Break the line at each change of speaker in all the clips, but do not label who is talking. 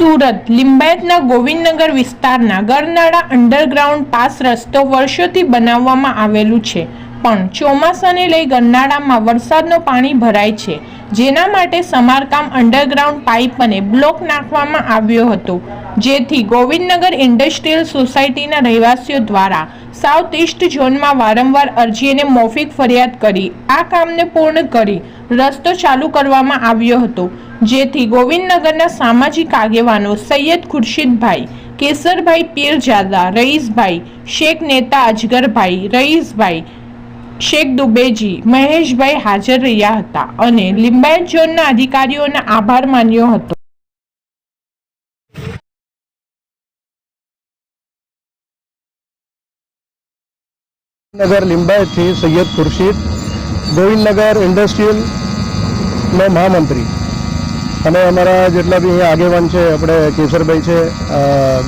સુરત, લિંબાયતના ગોવિંદનગર વિસ્તારના ગરનાળા underground pass રસ્તો વર્ષોથી બનાવવામાં આવેલું છે. પણ ચોમાસાને લઈ ગરનાળામાં વરસાદનું પાણી ભરાય છે. જેના માટે સમારકામ અંડરગ્રાઉન્ડ પાઇપ અને બ્લોક નાખવામાં આવ્યો હતો. જેથી ગોવિંદનગર ઇન્ડસ્ટ્રીયલ સોસાયટીના રહેવાસીઓ દ્વારા સાઉથ ઇસ્ટ ઝોનમાં વારંવાર અરજી અને મૌખિક ફરિયાદ કરી, આ કામને પૂર્ણ કરી રસ્તો ચાલુ કરવામાં આવ્યો હતો. જેથી ગોવિંદનગરના સામાજિક આગેવાનો સૈયદ ખુરશીદભાઈ, કેસરભાઈ પીરજાદા રઈસભાઈ શેખ નેતા અજગરભાઈ રઈસભાઈ શેખ દુબેજી મહેશભાઈ હાજર રહ્યા હતા અને લિંબાયત ઝોનના અધિકારીઓનો આભાર માન્યો હતો.
નગર લિંબાયતથી સૈયદ ખુરશીદ, ગોવિંદનગર ઇન્ડસ્ટ્રીયલનો મહામંત્રી. અને અમારા જેટલા બી અહીંયા આગેવાન છે, આપણે કેસરભાઈ છે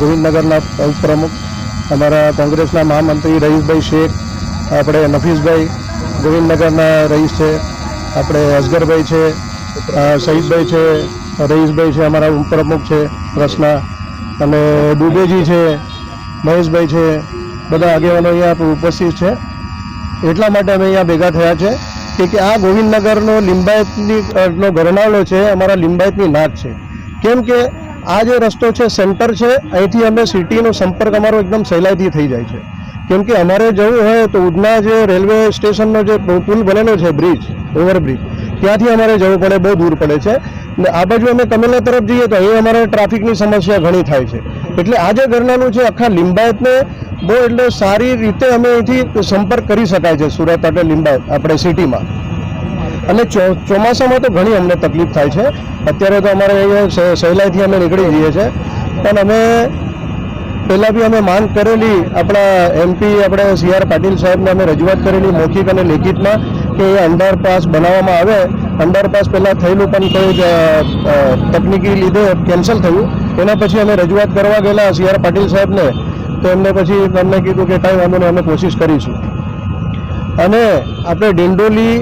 ગોવિંદનગરના ઉપપ્રમુખ, અમારા કોંગ્રેસના મહામંત્રી રહીશભાઈ શેખ આપણે નફીસભાઈ ગોવિંદનગરના રહીશ છે, આપણે અસગરભાઈ છે શહીદભાઈ છે, રહીશભાઈ છે, અમારા પ્રમુખ છે રસના અને દુબેજી છે, મહેશભાઈ છે, બધા આગેવાનો અહીંયા ઉપસ્થિત છે. એટલા માટે અમે અહીંયા ભેગા થયા છે કે કે આ ગોવિંદનગરનો લિંબાયતની નો ગરનાળો છે, અમારા લિંબાયતની નાક છે. કેમ કે આ જે રસ્તો છે, સેન્ટર છે, અહીંથી અમે સિટીનો સંપર્ક, અમારો એકદમ સહેલાઈથી થઈ જાય છે. કેમ કે અમારે જવું હોય તો ઉધના જે રેલવે સ્ટેશનનો જે પુલ બનેલો છે બ્રિજ ઓવરબ્રિજ ત્યાંથી અમારે જવું પડે, બહુ દૂર પડે છે. ને આ બાજુ અમે કમેલા તરફ જઈએ તો એ અમારે ટ્રાફિકની સમસ્યા ઘણી થાય છે. એટલે આ જે ઘરનાનું છે, આખા લિંબાયતને બહુ એટલે સારી રીતે અમે અહીંથી સંપર્ક કરી શકાય છે, સુરત અને લિંબાયત, આપણે સિટીમાં. અને ચોમાસામાં તો ઘણી અમને તકલીફ થાય છે. અત્યારે તો અમારે અહીંયા સહેલાઈથી અમે નીકળી જઈએ છીએ પણ અમે પહેલાં બી અમે માંગ કરેલી, આપણા એમપી આપણે સી આર પાટીલ સાહેબને અમે રજૂઆત કરેલી મૌખિક અને લેખિતમાં કે એ અંડરપાસ બનાવવામાં આવે. અંડરપાસ પહેલાં થયેલું પણ કોઈ તકનીકી લીધે કેન્સલ થયું. એના પછી અમે રજૂઆત કરવા ગયેલા સી આર પાટીલ સાહેબને. તો એમને પછી અમને કીધું કે કાંઈ વાંધો અમે કોશિશ કરીશું. અને આપણે ડિંડોલી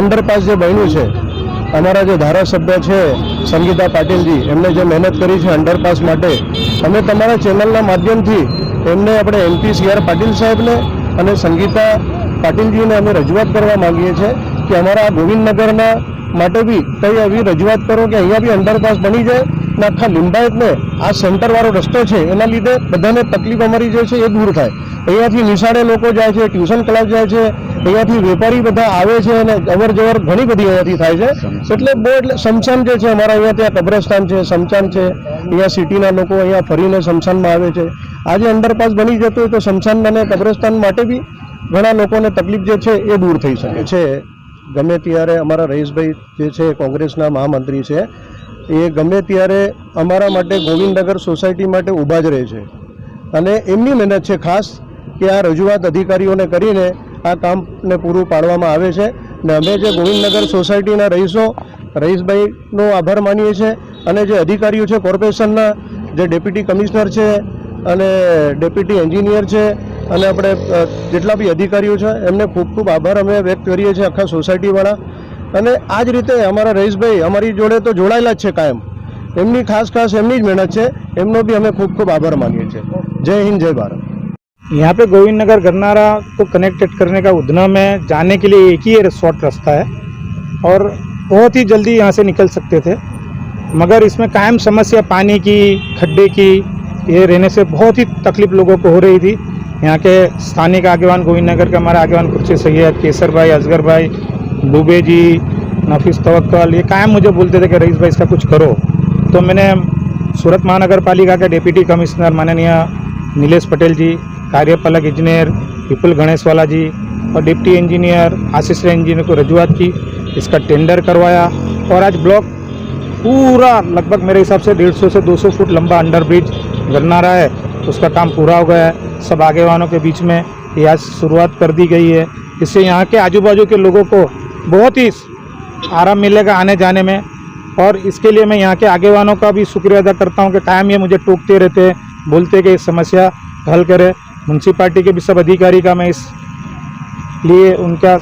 અંડરપાસ જે બન્યું છે અમારા જે ધારાસભ્ય છે, સંગીતા પાટીલજી, એમને જે મહેનત કરી છે અંડરપાસ માટે, અમે તમારા ચેનલના માધ્યમથી એમને આપણે એમપી સી આર પાટીલ સાહેબને અને સંગીતા પાટીલજીને અમે રજૂઆત કરવા માગીએ છીએ કે અમારા ગોવિંદનગરના માટે બી કંઈ એવી રજૂઆત કરો કે અહીંયા બી અંડરપાસ બની જાય ને આખા લિંબાયતને આ સેન્ટરવાળો રસ્તો છે, એના લીધે બધાને તકલીફ અમારી જે છે એ દૂર થાય. અહીંયાથી નિશાળે લોકો જાય છે, ટ્યુશન ક્લાસ જાય છે અહીંયાથી વેપારી બધા આવે છે અને અવર જવર ઘણી બધી અહીંયાથી થાય છે. એટલે બહુ એટલે શમશાન જે છે અમારા અહીંયા ત્યાં કબ્રસ્તાન છે શમશાન છે. અહીંયા સિટીના લોકો અહીંયા ફરીને શમશાનમાં આવે છે. આજે અંડરપાસ બની જતું હોય તો શમશાન અને કબ્રસ્તાન માટે બી ઘણા લોકોને તકલીફ જે છે એ દૂર થઈ શકે છે. ગમે ત્યારે અમારા રહીશભાઈ જે છે કોંગ્રેસના મહામંત્રી છે એ ગમે ત્યારે અમારા માટે ગોવિંદનગર સોસાયટી માટે ઊભા જ રહે છે. અને એમની મહેનત છે ખાસ કે આ રજૂઆત અધિકારીઓને કરીને આ કામને પૂરું પાડવામાં આવે છે ને અમે જે ગોવિંદનગર સોસાયટીના રહીશો, રહીશભાઈનો આભાર માનીએ છીએ અને જે અધિકારીઓ છે, કોર્પોરેશનના જે ડેપ્યુટી કમિશનર છે અને ડેપ્યુટી એન્જિનિયર છે અને આપણે જેટલા બી અધિકારીઓ છે, એમને ખૂબ ખૂબ આભાર અમે વ્યક્ત કરીએ છીએ આખા સોસાયટીવાળા. અને આ જ રીતે અમારા રહીશભાઈ અમારી જોડે તો જોડાયેલા જ છે કાયમ. એમની ખાસ ખાસ એમની જ મહેનત છે, એમનો બી અમે ખૂબ ખૂબ આભાર માનીએ છીએ. જય હિન્દ, જય ભારત.
यहाँ पे गोविंद नगर गरनारा को कनेक्टेड करने का उधना में जाने के लिए एक ही शॉर्ट रास्ता है और बहुत ही जल्दी यहाँ से निकल सकते थे। मगर इसमें कायम समस्या पानी की, खड्डे की, ये रहने से बहुत ही तकलीफ़ लोगों को हो रही थी। यहाँ के स्थानिक आगेवान गोविंद नगर के हमारे आगेवान खुर्शी सैयद, केसर भाई, असगर भाई दुबे जी, नफीस तवक्कल, ये कायम मुझे बोलते थे कि रईस भाई इसका कुछ करो। तो मैंने सूरत महानगर पालिका के डेप्यूटी कमिश्नर माननीय नीलेश पटेल जी कार्यपालक इंजीनियर विपुल गणेशवाला जी और डिप्टी इंजीनियर आशीष रे इंजीनियर को रजूआत की। इसका टेंडर करवाया और आज ब्लॉक पूरा लगभग मेरे हिसाब से 150 से 200 फुट लंबा अंडर ब्रिज बनना गरनारा है। उसका काम पूरा हो गया है। सब आगे वालों के बीच में ये आज शुरुआत कर दी गई है। इससे यहाँ के आजू बाजू के लोगों को बहुत ही आराम मिलेगा आने जाने में। और इसके लिए मैं यहाँ के आगे वालों का भी शुक्रिया अदा करता हूँ कि कायम ये मुझे टोकते रहते हैं, बोलते कि समस्या हल करे। म्यूनसिपाल्टी के भी सब अधिकारी का मैं इस लिए उनका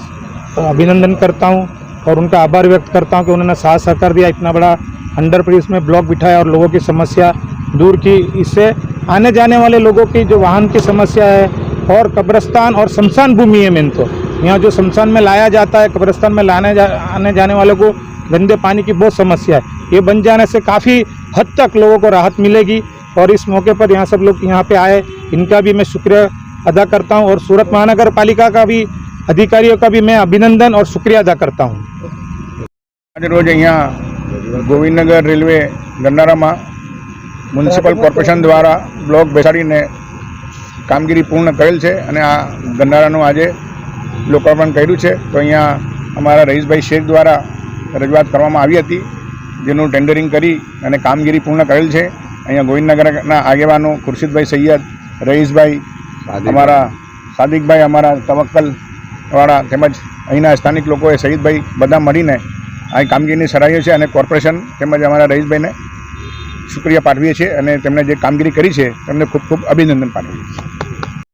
अभिनंदन करता हूँ और उनका आभार व्यक्त करता हूँ कि उन्होंने साथ सहकार दिया। इतना बड़ा अंडर ब्रिज में ब्लॉक बिठाया और लोगों की समस्या दूर की। इससे आने जाने वाले लोगों की जो वाहन की समस्या है और कब्रस्तान और शमशान भूमि है मेन तो यहाँ जो शमशान में लाया जाता है, कब्रस्तान में लाने जा, आने जाने वालों को गंदे पानी की बहुत समस्या है। ये बन जाने से काफ़ी हद तक लोगों को राहत मिलेगी। और इस मौके पर यहाँ सब लोग यहाँ पे आए इनका भी मैं शुक्रिया अदा करता हूँ और सूरत महानगर पालिका का भी अधिकारियों का भी मैं अभिनंदन और शुक्रिया अदा करता हूँ
આજે રોજ અહીંયા ગોવિંદનગર રેલવે ગંડારામાં મ્યુનિસિપલ કોર્પોરેશન દ્વારા બ્લોક બેસાડીને કામગીરી પૂર્ણ કરેલ છે અને આ ગંડારાનું આજે લોકાર્પણ કર્યું છે તો અહીંયા અમારા રહીશભાઈ શેખ દ્વારા રજૂઆત કરવામાં આવી હતી જેનું ટેન્ડરિંગ કરી અને કામગીરી પૂર્ણ કરેલ છે અહીંયા ગોવિંદનગરના આગેવાનો ખુરશીદભાઈ સૈયદ રહીશભાઈ અમારા સાદિકભાઈ અમારા તવક્કલવાળા તેમજ અહીંના સ્થાનિક લોકોએ શહીદભાઈ બધા મળીને આ કામગીરીની સરાહીએ છે અને કોર્પોરેશન તેમજ અમારા રહીશભાઈને શુક્રિયા પાઠવીએ છીએ અને તેમણે જે કામગીરી કરી છે તેમને ખૂબ ખૂબ અભિનંદન પાઠવીએ છીએ.